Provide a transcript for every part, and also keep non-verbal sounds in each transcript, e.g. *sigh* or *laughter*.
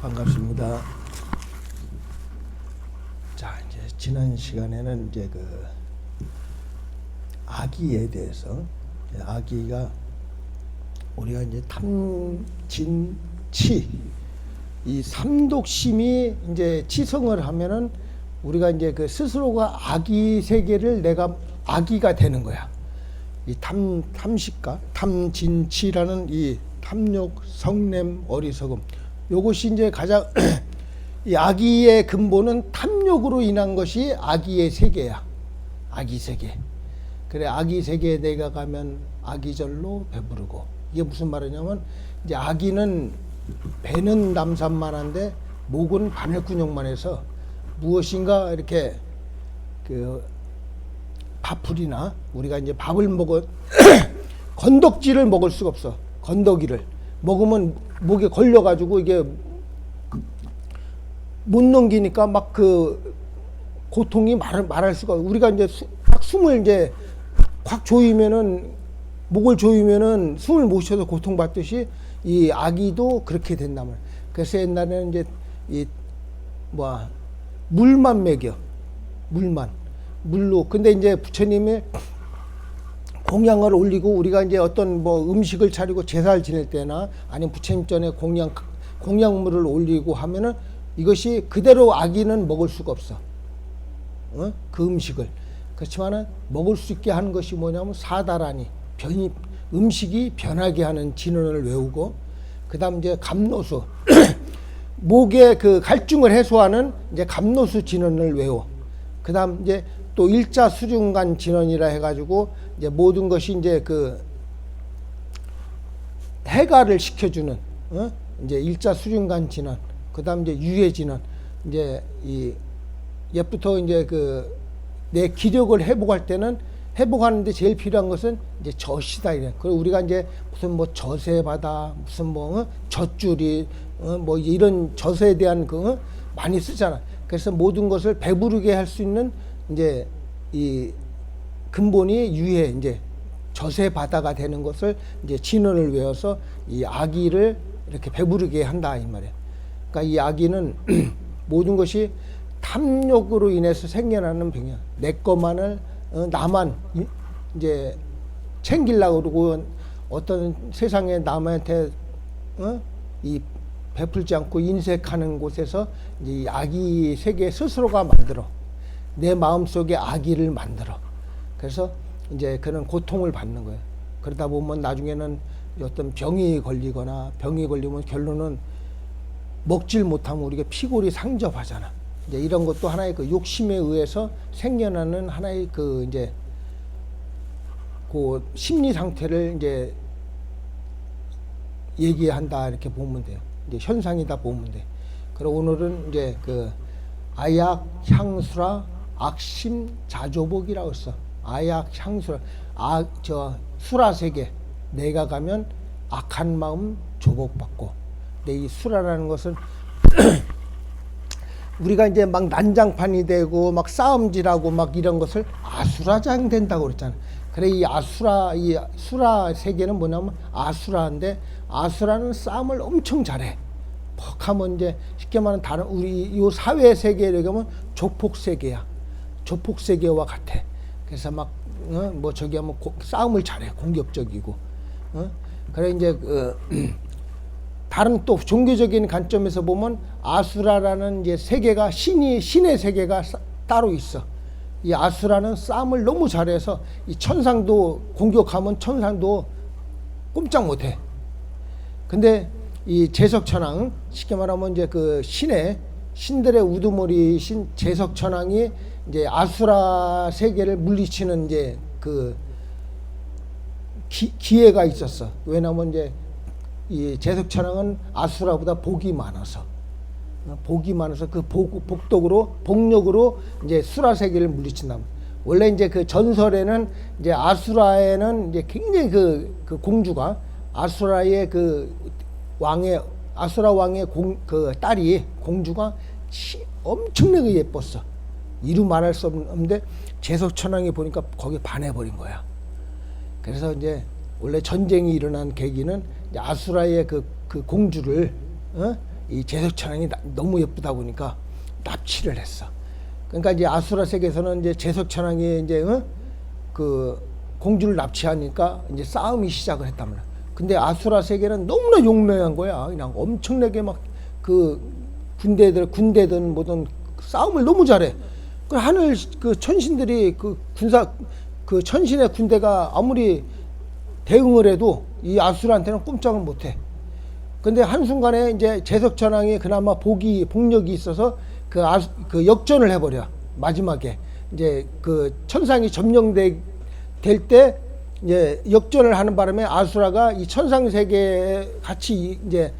반갑습니다. 자, 이제 지난 시간에는 이제 그 아기에 대해서 아기가 우리가 이제 탐진치 이 삼독심이 이제 치성을 하면은 우리가 이제 그 스스로가 아기 세계를 내가 아기가 되는 거야. 이 탐, 탐식가, 탐진치라는 이 탐욕, 성냄, 어리석음. 요것이 이제 가장 *clears throat* 이 아기의 근본은 탐욕으로 인한 것이 아기의 세계야. 아기 세계. 그래 아기 세계에 내가 가면 아기절로 배부르고 이게 무슨 말이냐면 이제 아기는 배는 남산만한데 목은 바늘구녕만 해서 무엇인가 이렇게 그 밥풀이나 우리가 이제 밥을 먹어 *clears throat* 건덕지를 먹을 수가 없어 건더기를 먹으면 목에 걸려가지고 이게 못 넘기니까 막 그 고통이 말, 말할 수가 없- 우리가 이제 수, 딱 숨을 이제 확 조이면은 목을 조이면은 숨을 못 쉬어서 고통받듯이 이 아기도 그렇게 말이야. 그래서 옛날에는 이제 이 뭐야 물만 먹여. 물만. 물로. 근데 이제 부처님이 공양을 올리고 우리가 이제 어떤 뭐 음식을 차리고 제사를 지낼 때나 아니면 부처님 전에 공양 공양물을 올리고 하면은 이것이 그대로 아기는 먹을 수가 없어. 어? 그 음식을 그렇지만은 먹을 수 있게 하는 것이 뭐냐면 사다라니 변이 음식이 변하게 하는 진언을 외우고 그다음 이제 감노수 *clears throat* 목의 그 갈증을 해소하는 이제 감노수 진언을 외워 그다음 이제 또 일자 수중간 진언이라 해가지고 이제 모든 것이 이제 그 해가를 시켜주는 어? 이제 일자 수중간 진언 그다음 이제 유해 진언 이제 이 옛부터 이제 그 내 기력을 회복할 때는 회복하는데 제일 필요한 것은 이제 젖이다 이래. 그리고 우리가 이제 무슨 뭐 젖에 받아 무슨 뭐 어? 젖줄이 어? 뭐 이런 젖에 대한 그 어? 많이 쓰잖아. 그래서 모든 것을 배부르게 할 수 있는 이제 이 근본이 유해 이제 젖의 바다가 되는 것을 이제 진언을 외워서 이 아기를 이렇게 배부르게 한다 이 말이야. 그러니까 이 아기는 *clears throat* 모든 것이 탐욕으로 인해서 생겨나는 병이야. 내 것만을 어, 나만 이- 이제 챙기려고 그러고 어떤 세상에 남한테 어? 이 베풀지 않고 인색하는 곳에서 이 아기 세계 스스로가 만들어 내 마음 속에 아기를 만들어. 그래서 이제 그런 고통을 받는 거예요. 그러다 보면 나중에는 어떤 병이 걸리거나 병이 걸리면 결론은 먹질 못하면 우리가 피골이 상접하잖아. 이제 이런 것도 하나의 그 욕심에 의해서 생겨나는 하나의 그 이제 그 심리 상태를 이제 얘기한다 이렇게 보면 돼요. 이제 현상이다 보면 돼. 그리고 오늘은 이제 그 아약 향수라 악심 자조복이라고 써. 아약 향수라 아 저 수라 세계 내가 가면 악한 마음 조복받고. 근데 이 수라라는 것은 *clears throat* 우리가 이제 막 난장판이 되고 막 싸움질하고 막 이런 것을 아수라장 된다고 그랬잖아. 그래 이 아수라 이 수라 세계는 뭐냐면 아수라인데 아수라는 싸움을 엄청 잘해. 퍽하면 이제 쉽게 말하면 다른 우리 요 사회 세계를 보면 조폭 세계야. 조폭 세계와 같아. 그래서 막뭐 저기 하면 고- 싸움을 잘해 공격적이고. 어? 그래 이제 그 *clears throat* 다른 또 종교적인 관점에서 보면 아수라라는 이제 세계가 신이 신의 세계가 싸- 따로 있어. 이 아수라는 싸움을 너무 잘해서 이 천상도 공격하면 천상도 꼼짝 못해. 근데 이 제석천왕 쉽게 말하면 이제 그 신의 신들의 우두머리 신 제석 천왕이 이제 아수라 세계를 물리치는 이제 그 기, 기회가 있었어. 왜냐면 이제 이 제석 천왕은 아수라보다 복이 많아서 어, 복이 많아서 그 복, 복덕으로 복력으로 이제 수라 세계를 물리친다. 원래 이제 그 전설에는 이제 아수라에는 이제 굉장히 그, 그 공주가 아수라의 그 왕의 아수라 왕의 공, 그 딸이 공주가 치- 엄청나게 예뻤어. 이루 말할 수 없는데 제석천왕이 보니까 거기에 반해버린 거야. 그래서 이제 원래 전쟁이 일어난 계기는 아수라의 그, 그 공주를 어? 이 제석천왕이 나- 너무 예쁘다 보니까 납치를 했어. 그러니까 이제 아수라 세계에서는 이제 제석천왕이 이제 어? 그 공주를 납치하니까 이제 싸움이 시작을 했단 말이야. 근데 아수라 세계는 너무나 용맹한 거야. 그냥 엄청나게 막 그 군대들 군대든 뭐든 싸움을 너무 잘해. 그 하늘 그 천신들이 그 군사 그 천신의 군대가 아무리 대응을 해도 이 아수라한테는 꼼짝을 못 해. 근데 한순간에 이제 제석천왕이 그나마 복이 복력이 있어서 그, 아, 그 역전을 해버려 마지막에 이제 그 천상이 점령돼 될때 이제 역전을 하는 바람에 아수라가 이 천상 세계에 같이 이제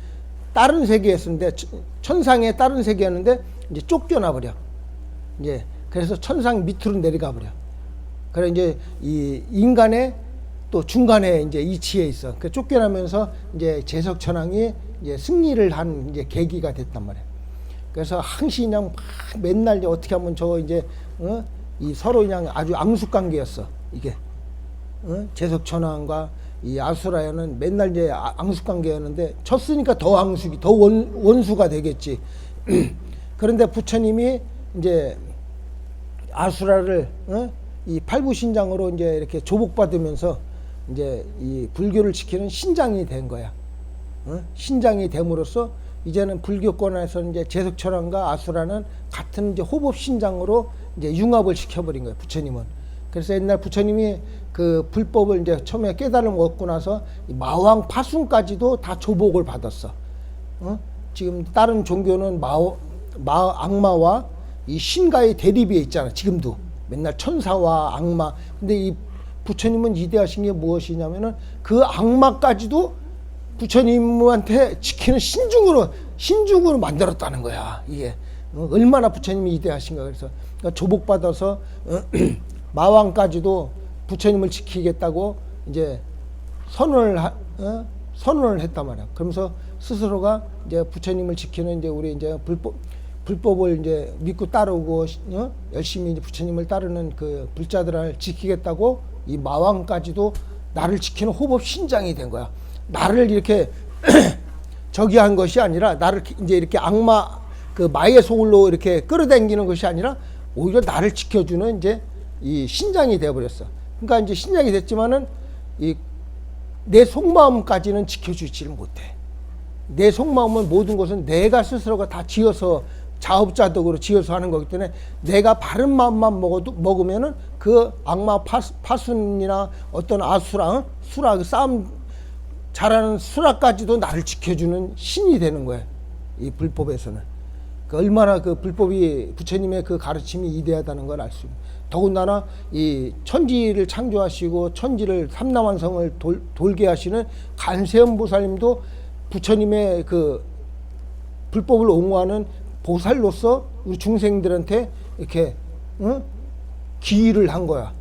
다른 세계였는데 천상의 다른 세계였는데 이제 쫓겨나 버려 이제 그래서 천상 밑으로 내려가 버려 그래 이제 이 인간의 또 중간에 이제 이치에 있어. 그 쫓겨나면서 이제 제석천왕이 이제 승리를 한 이제 계기가 됐단 말이야. 그래서 항시 그냥 막 맨날 어떻게 하면 저 이제 어? 이 서로 그냥 아주 앙숙 관계였어. 이게 어? 제석천왕과 이 아수라야는 맨날 이제 아- 앙숙 관계였는데 쳤으니까 더 앙숙이 더 원, 원수가 되겠지. *clears throat* 그런데 부처님이 이제 아수라를 어? 이 팔부신장으로 이제 이렇게 조복받으면서 이제 이 불교를 지키는 신장이 된 거야. 어? 신장이 됨으로써 이제는 불교권에서 이제 제석천왕과 아수라는 같은 이제 호법 신장으로 이제 융합을 시켜버린 거예요. 부처님은. 그래서 옛날 부처님이 그 불법을 이제 처음에 깨달음 얻고 나서 이 마왕 파순까지도 다 조복을 받았어. 어? 지금 다른 종교는 마, 마 악마와 이 신과의 대립에 있잖아. 지금도 맨날 천사와 악마. 근데 이 부처님은 이대하신 게 무엇이냐면은 그 악마까지도 부처님한테 지키는 신중으로 신중으로 만들었다는 거야. 이게 어, 얼마나 부처님이 이대하신가 그래서 조복 받아서 어, *clears throat* 마왕까지도 부처님을 지키겠다고 이제 선언을 하, 어? 선언을 했단 말이야. 그러면서 스스로가 이제 부처님을 지키는 이제 우리 이제 불법 불법을 이제 믿고 따르고 어? 열심히 이제 부처님을 따르는 그 불자들을 지키겠다고 이 마왕까지도 나를 지키는 호법 신장이 된 거야. 나를 이렇게 *clears throat* 저기 한 것이 아니라 나를 이제 이렇게 악마 그 마의 소울로 이렇게 끌어당기는 것이 아니라 오히려 나를 지켜주는 이제 이 신장이 되어버렸어. 그러니까 이제 신장이 됐지만은 이 내 속마음까지는 지켜주지를 못해. 내 속마음은 모든 것은 내가 스스로가 다 지어서 자업자득으로 지어서 하는 거기 때문에 내가 바른 마음만 먹어도 먹으면은 그 악마 파수, 파순이나 어떤 아수라 어? 수라 그 싸움 잘하는 수라까지도 나를 지켜주는 신이 되는 거예요. 이 불법에서는. 그 얼마나 그 불법이 부처님의 그 가르침이 이대하다는 걸 알 수 있는. 더군다나 이 천지를 창조하시고 천지를 삼남완성을 돌, 돌게 하시는 간세음 보살님도 부처님의 그 불법을 옹호하는 보살로서 우리 중생들한테 이렇게 응? 기의를 한 거야.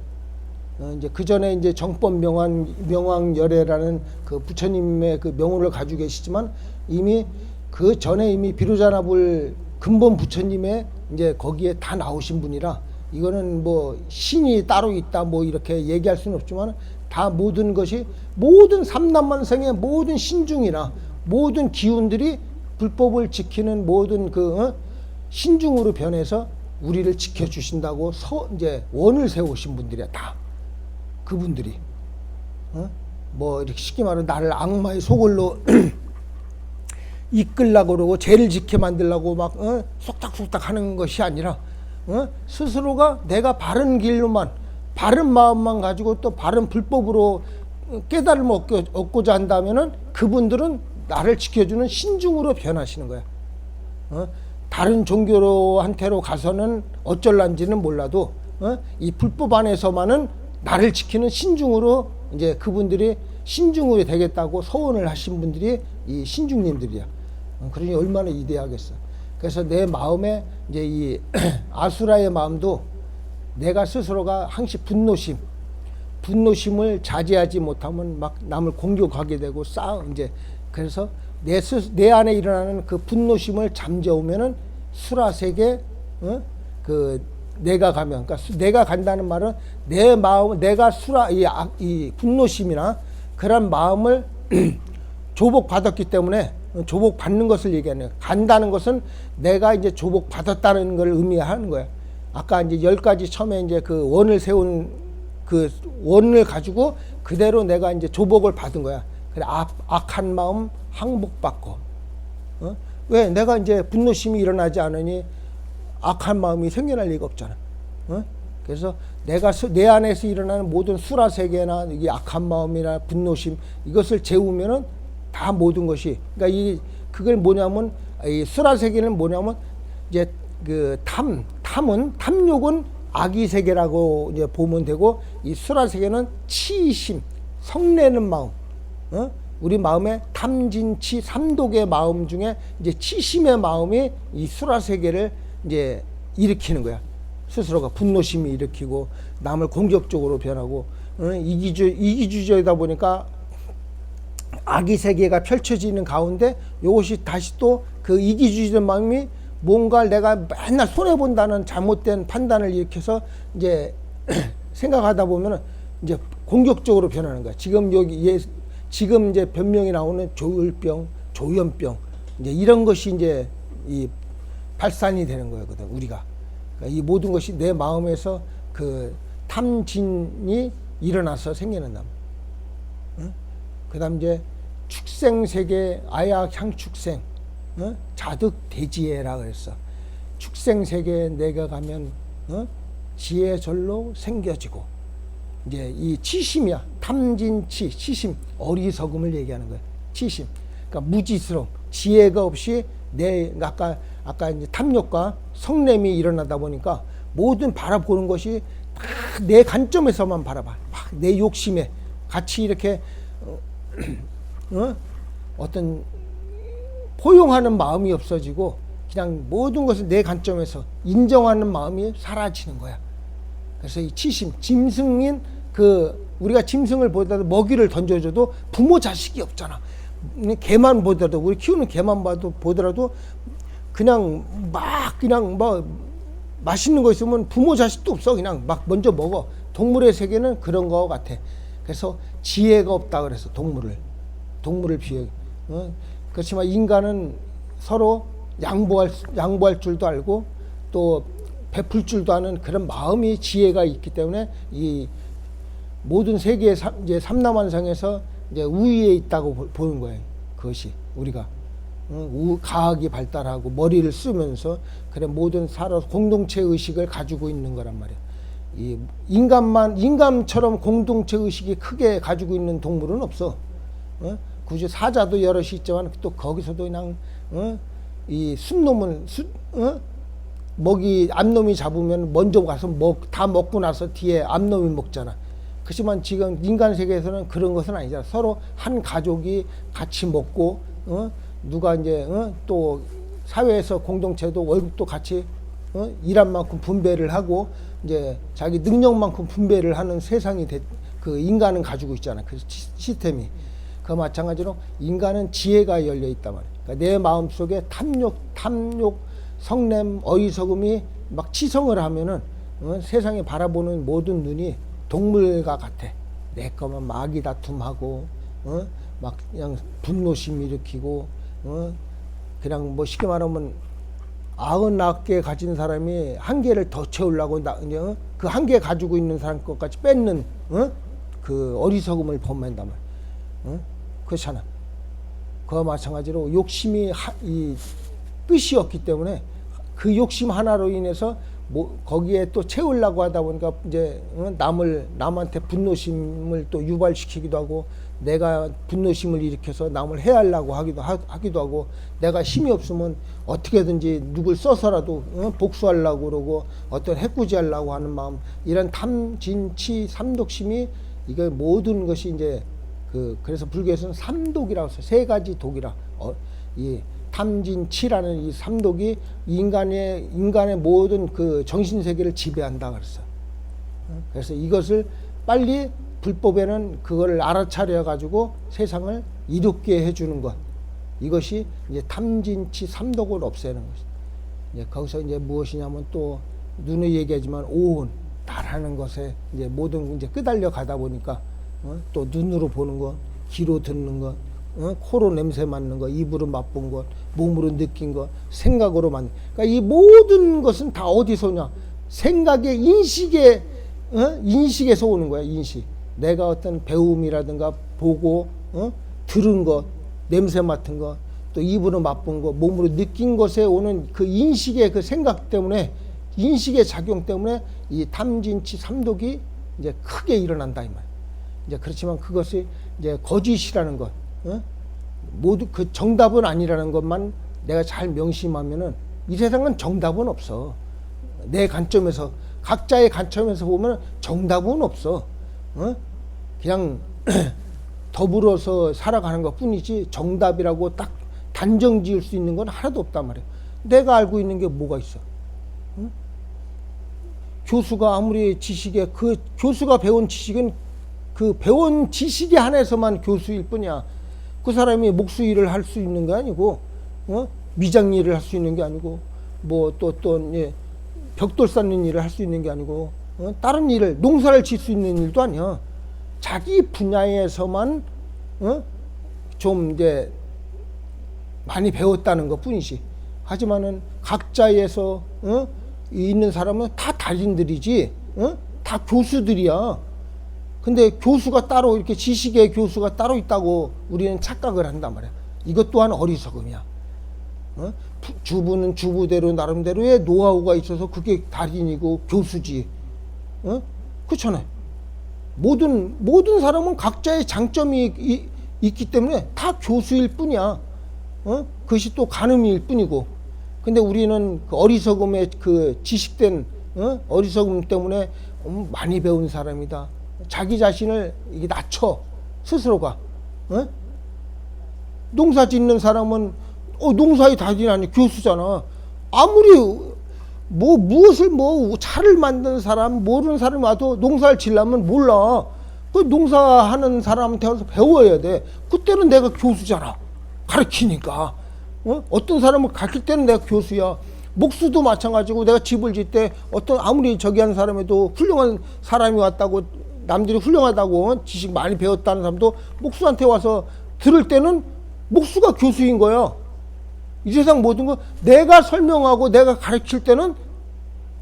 어, 이제 그 전에 이제 정법 명왕 명왕 열애라는 그 부처님의 그 명호를 가지고 계시지만 이미 그 전에 이미 비로자나불 근본 부처님의 이제 거기에 다 나오신 분이라 이거는 뭐 신이 따로 있다 뭐 이렇게 얘기할 수는 없지만 다 모든 것이 모든 삼남만성의 모든 신중이나 모든 기운들이 불법을 지키는 모든 그 어? 신중으로 변해서 우리를 지켜주신다고 서 이제 원을 세우신 분들이야 다. 그분들이 어? 뭐 이렇게 쉽게 말하면 나를 악마의 소굴로 *clears throat* 이끌라고 그러고 죄를 지켜 만들라고 막 어? 속닥속닥 하는 것이 아니라 어? 스스로가 내가 바른 길로만 바른 마음만 가지고 또 바른 불법으로 깨달음을 얻고, 얻고자 한다면은 그분들은 나를 지켜주는 신중으로 변하시는 거야. 어? 다른 종교로한테로 가서는 어쩔란지는 몰라도 어? 이 불법 안에서만은 나를 지키는 신중으로 이제 그분들이 신중으로 되겠다고 서원을 하신 분들이 이 신중님들이야. 어, 그러니 얼마나 이대하겠어. 그래서 내 마음에 이제 이 *clears throat* 아수라의 마음도 내가 스스로가 항시 분노심, 분노심을 자제하지 못하면 막 남을 공격하게 되고 싸움 이제 그래서 내, 스, 내 안에 일어나는 그 분노심을 잠재우면은 수라세계 어? 그 내가 가면 그러니까 수- 내가 간다는 말은 내 마음 내가 수라 이, 악- 이 분노심이나 그런 마음을 *clears throat* 조복 받았기 때문에 어, 조복 받는 것을 얘기하는 거야. 간다는 것은 내가 이제 조복 받았다는 걸 의미하는 거야. 아까 이제 열 가지 처음에 이제 그 원을 세운 그 원을 가지고 그대로 내가 이제 조복을 받은 거야. 그래 악, 악한 마음 항복받고. 어? 왜 내가 이제 분노심이 일어나지 않으니 악한 마음이 생겨날 리가 없잖아. 어? 그래서 내가 수- 내 안에서 일어나는 모든 수라 세계나 이 악한 마음이나 분노심 이것을 재우면은 다 모든 것이 그러니까 이 그걸 뭐냐면 이 수라 세계는 뭐냐면 이제 그 탐 탐은 탐욕은 악의 세계라고 이제 보면 되고 이 수라 세계는 치심 성내는 마음 어? 우리 마음에 탐진치 삼독의 마음 중에 이제 치심의 마음이 이 수라 세계를 이제 일으키는 거야. 스스로가 분노심이 일으키고 남을 공격적으로 변하고 어? 이기주 이기주의다 보니까 악의 세계가 펼쳐지는 가운데 이것이 다시 또 그 이기주의적 마음이 뭔가 내가 맨날 손해 본다는 잘못된 판단을 일으켜서 이제 *clears throat* 생각하다 보면은 이제 공격적으로 변하는 거야. 지금 여기 예, 지금 이제 변명이 나오는 조울병, 조현병 이제 이런 것이 이제 이 발산이 되는 거거든 우리가 그러니까 이 모든 것이 내 마음에서 그 탐진이 일어나서 생기는 남. 응? 그다음 이제 축생 세계 아약 향축생 어? 자득 대지혜라 그랬어. 축생 세계에 내가 가면 어? 지혜 절로 생겨지고 이제 이 치심이야 탐진치 치심 어리석음을 얘기하는 거야 치심 그러니까 무지스러움 지혜가 없이 내 아까 아까 이제 탐욕과 성냄이 일어나다 보니까 모든 바라보는 것이 다내 관점에서만 바라봐 막 내 욕심에 같이 이렇게 어, *clears throat* 어? 어떤 포용하는 마음이 없어지고 그냥 모든 것을 내 관점에서 인정하는 마음이 사라지는 거야. 그래서 이 치심, 짐승인 그 우리가 짐승을 보더라도 먹이를 던져줘도 부모 자식이 없잖아. 개만 보더라도 우리 키우는 개만 봐도 보더라도 그냥 막 그냥 뭐 맛있는 거 있으면 부모 자식도 없어 그냥 막 먼저 먹어. 동물의 세계는 그런 거 같아. 그래서 지혜가 없다 그래서 동물을 동물을 비해. 어? 그렇지만 인간은 서로 양보할 수- 양보할 줄도 알고 또 베풀 줄도 아는 그런 마음이 지혜가 있기 때문에 이 모든 세계의 삼, 이제 삼남한상에서 이제 우위에 있다고 보- 보는 거예요. 그것이 우리가 어, 우, 과학이 발달하고 머리를 쓰면서 그래 모든 살아 공동체 의식을 가지고 있는 거란 말이야. 이 인간만 인간처럼 공동체 의식이 크게 가지고 있는 동물은 없어. 어? 굳이 사자도 여럿이 있지만 또 거기서도 그냥 어? 이 순놈은 수, 어? 먹이 암놈이 잡으면 먼저 가서 먹, 다 먹고 나서 뒤에 암놈이 먹잖아. 그렇지만 지금 인간 세계에서는 그런 것은 아니잖아. 서로 한 가족이 같이 먹고 어? 누가 이제 어? 또 사회에서 공동체도 월급도 같이 어? 일한 만큼 분배를 하고 이제 자기 능력만큼 분배를 하는 세상이 돼, 그 인간은 가지고 있잖아. 그 시- 시스템이. 그 마찬가지로 인간은 지혜가 열려 있단 말이야. 그러니까 내 마음 속에 탐욕, 탐욕, 성냄, 어리석음이 막 치성을 하면은 어, 세상에 바라보는 모든 눈이 동물과 같아. 내 거만 마귀 다툼하고, 어? 막 그냥 분노심 일으키고, 어? 그냥 뭐 쉽게 말하면 아흔 개 가진 사람이 한 개를 더 채우려고 어? 그한 개 가지고 있는 사람 것까지 뺏는 어? 그 어리석음을 범한단 말이야. 어? 그렇잖아. 그와 마찬가지로 욕심이 하, 이 끝이 없기 때문에 그 욕심 하나로 인해서 뭐 거기에 또 채우려고 하다 보니까 이제 어, 남을 남한테 분노심을 또 유발시키기도 하고 내가 분노심을 일으켜서 남을 해하려고 하기도 하, 하기도 하고 내가 힘이 없으면 어떻게든지 누굴 써서라도 어, 복수하려고 그러고 어떤 해꾸지하려고 하는 마음 이런 탐진치 삼독심이 이게 모든 것이 이제 그 그래서 불교에서는 삼독이라고 해서 세 가지 독이라 어, 이 탐진치라는 이 삼독이 인간의 인간의 모든 그 정신 세계를 지배한다 그랬어. 어? 그래서 이것을 빨리 불법에는 그거를 알아차려 가지고 세상을 이롭게 해주는 것 이것이 이제 탐진치 삼독을 없애는 것이. 이제 거기서 이제 무엇이냐면 또 눈에 얘기하지만 오온 나라는 것에 이제 모든 이제 끄달려 가다 보니까 어? 또 눈으로 보는 것, 귀로 듣는 것, 어? 코로 냄새 맡는 거, 입으로 맛본 것, 몸으로 느낀 것, 생각으로 만. 그러니까 이 모든 것은 다 어디서냐? 생각의 인식에 어? 인식에서 오는 거야. 인식. 내가 어떤 배움이라든가 보고 어? 들은 것, 냄새 맡은 것, 또 입으로 맛본 것, 몸으로 느낀 것에 오는 그 인식의 그 생각 때문에 인식의 작용 때문에 이 탐진치 삼독이 이제 크게 일어난다 이 말. 이제 그렇지만 그것이 이제 거짓이라는 것, 어? 모두 그 정답은 아니라는 것만 내가 잘 명심하면은 이 세상은 정답은 없어. 내 관점에서 각자의 관점에서 보면 정답은 없어. 어? 그냥 *clears throat* 더불어서 살아가는 것 뿐이지 정답이라고 딱 단정 지을 수 있는 건 하나도 없단 말이야. 내가 알고 있는 게 뭐가 있어? 응? 교수가 아무리 지식에 그 교수가 배운 지식은 그 배운 지식에 한해서만 교수일 뿐이야. 그 사람이 목수 일을 할 수 있는 게 아니고, 어? 미장 일을 할 수 있는 게 아니고, 뭐또또 예, 벽돌 쌓는 일을 할 수 있는 게 아니고, 어? 다른 일을 농사를 질 수 있는 일도 아니야. 자기 분야에서만 어? 좀 이제 많이 배웠다는 것 뿐이지. 하지만은 각자에서 어? 있는 사람은 다 달인들이지, 어? 다 교수들이야. 근데 교수가 따로 이렇게 지식의 교수가 따로 있다고 우리는 착각을 한단 말이야. 이것 또한 어리석음이야. 어? 부- 주부는 주부대로 나름대로의 노하우가 있어서 그게 달인이고 교수지. 어? 그렇잖아요. 모든 모든 사람은 각자의 장점이 이- 있기 때문에 다 교수일 뿐이야. 어? 그것이 또 가늠일 뿐이고. 근데 우리는 그 어리석음에 그 지식된 어? 어리석음 때문에 음, 많이 배운 사람이다. 자기 자신을 이게 낮춰 스스로가. 어? 농사 짓는 사람은 어 농사의 달인 아니 교수잖아. 아무리 뭐 무엇을 뭐 차를 만드는 사람 모르는 사람이 와도 농사를 지려면 몰라. 그 농사하는 사람한테 와서 배워야 돼. 그때는 내가 교수잖아. 가르치니까. 어? 어떤 사람을 가르칠 때는 내가 교수야. 목수도 마찬가지고 내가 집을 짓 때 어떤 아무리 저기 하는 사람에도 훌륭한 사람이 왔다고 남들이 훌륭하다고 지식 많이 배웠다는 사람도 목수한테 와서 들을 때는 목수가 교수인 거야. 이 세상 모든 거 내가 설명하고 내가 가르칠 때는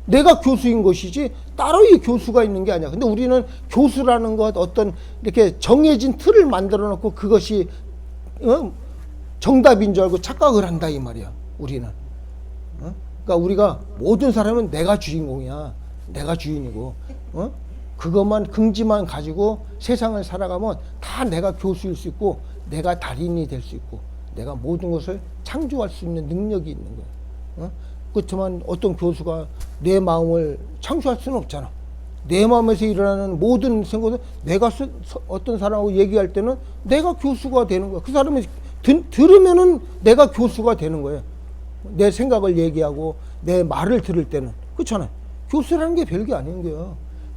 내가 교수인 것이지 따로 이 교수가 있는 게 아니야. 근데 우리는 교수라는 것 어떤 이렇게 정해진 틀을 만들어 놓고 그것이 어? 정답인 줄 알고 착각을 한다 이 말이야. 우리는. 어? 그러니까 우리가 모든 사람은 내가 주인공이야. 내가 주인이고. 어? 그것만 긍지만 가지고 세상을 살아가면 다 내가 교수일 수 있고 내가 달인이 될 수 있고 내가 모든 것을 창조할 수 있는 능력이 있는 거야. 어? 그렇지만 어떤 교수가 내 마음을 창조할 수는 없잖아. 내 마음에서 일어나는 모든 생각을 내가 스- 서- 어떤 사람하고 얘기할 때는 내가 교수가 되는 거야. 그 사람이 들, 들으면은 내가 교수가 되는 거예요. 내 생각을 얘기하고 내 말을 들을 때는 그렇잖아요. 교수라는 게 별게 아닌 거야.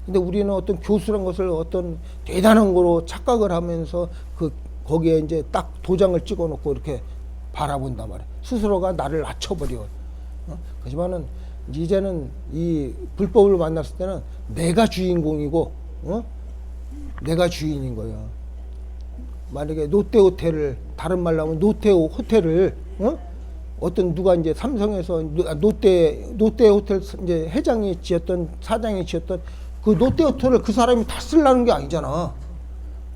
근데 우리는 어떤 교수란 것을 어떤 대단한 거로 착각을 하면서 그 거기에 이제 딱 도장을 찍어 놓고 이렇게 바라본단 말이야. 스스로가 나를 낮춰버려. 어? 하지만은 이제는 이 불법을 만났을 때는 내가 주인공이고, 어? 내가 주인인 거야. 만약에 롯데 호텔을 다른 말로 하면 롯데 호텔을 어? 어떤 누가 이제 삼성에서 노- 아, 롯데 롯데 호텔 이제 회장이 지었던 사장이 지었던 그 롯데 호텔을 그 사람이 다 쓰려는 게 아니잖아.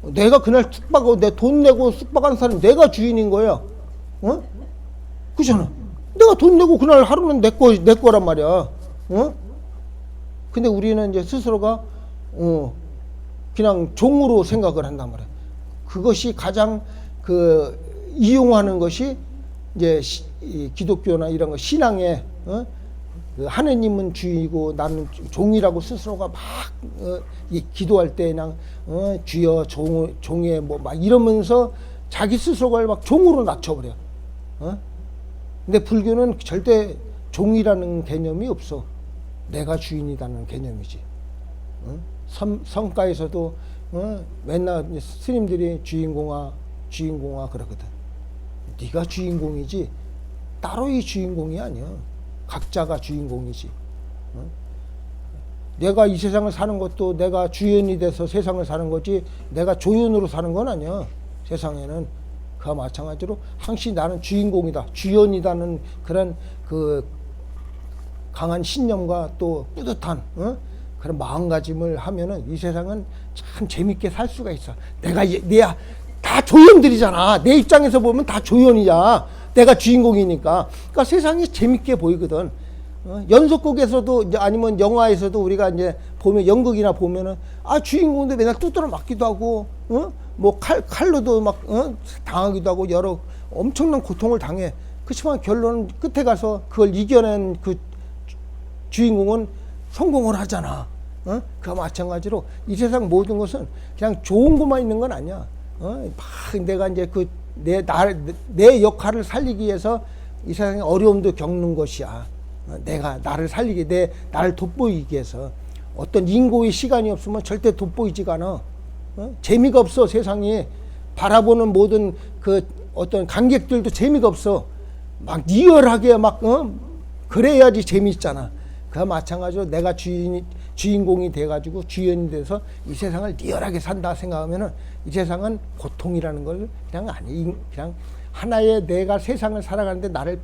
내가 그날 숙박하고 내 돈 내고 숙박한 사람 내가 주인인 거야. 어? 그잖아. 내가 돈 내고 그날 하루는 내 거, 내 거란 말이야. 어? 근데 우리는 이제 스스로가, 어, 그냥 종으로 생각을 한단 말이야. 그것이 가장 그, 이용하는 것이 이제 시- 이 기독교나 이런 거 신앙에, 어? 그 하느님은 주이고 나는 종이라고 스스로가 막 어, 이 기도할 때 그냥 어, 주여 종, 종의 뭐막 이러면서 자기 스스로를 막 종으로 낮춰버려. 어? 근데 불교는 절대 종이라는 개념이 없어. 내가 주인이라는 개념이지. 어? 성, 성가에서도 어? 맨날 스님들이 주인공아, 주인공아 그러거든. 네가 주인공이지 따로 이 주인공이 아니야. 각자가 주인공이지. 어? 내가 이 세상을 사는 것도 내가 주연이 돼서 세상을 사는 거지 내가 조연으로 사는 건 아니야. 세상에는 그와 마찬가지로 항시 나는 주인공이다, 주연이다는 그런 그 강한 신념과 또 뿌듯한 어? 그런 마음가짐을 하면은 이 세상은 참 재밌게 살 수가 있어. 내가 예- 내야 다 조연들이잖아. 내 입장에서 보면 다 조연이야. 내가 주인공이니까. 그러니까 세상이 재밌게 보이거든. 어? 연속극에서도 아니면 영화에서도 우리가 이제 보면 연극이나 보면은 아 주인공도 맨날 뚜드러 맞기도 하고 어? 뭐 칼 칼로도 막 어? 당하기도 하고 여러 엄청난 고통을 당해. 그렇지만 결론은 끝에 가서 그걸 이겨낸 그 주인공은 성공을 하잖아. 어? 그와 마찬가지로 이 세상 모든 것은 그냥 좋은 것만 있는 건 아니야. 어? 막 내가 이제 그 내 나 내 역할을 살리기 위해서 이 세상에 어려움도 겪는 것이야. 어? 내가 나를 살리기 내 나를 돋보이기 위해서 어떤 인고의 시간이 없으면 절대 돋보이지가 않아. 어? 재미가 없어 세상이 바라보는 모든 그 어떤 관객들도 재미가 없어. 막 리얼하게 막 어? 그래야지 재미있잖아. 그와 마찬가지로 내가 주인 주인공이 돼가지고 주연이 돼서 이 세상을 리얼하게 산다 생각하면은 이 세상은 고통이라는 걸 그냥 아니 그냥 하나의 내가 세상을 살아가는데 나를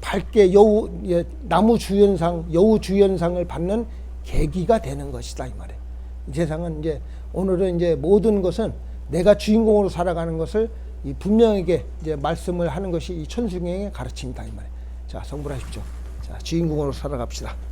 밝게 여우 예, 나무 주연상 여우 주연상을 받는 계기가 되는 것이다 이 말이에요. 이 세상은 이제 오늘은 이제 모든 것은 내가 주인공으로 살아가는 것을 이 분명하게 이제 말씀을 하는 것이 이 천순경의 가르침이다 이 말이에요. 자 성불하십시오. 자 주인공으로 살아갑시다.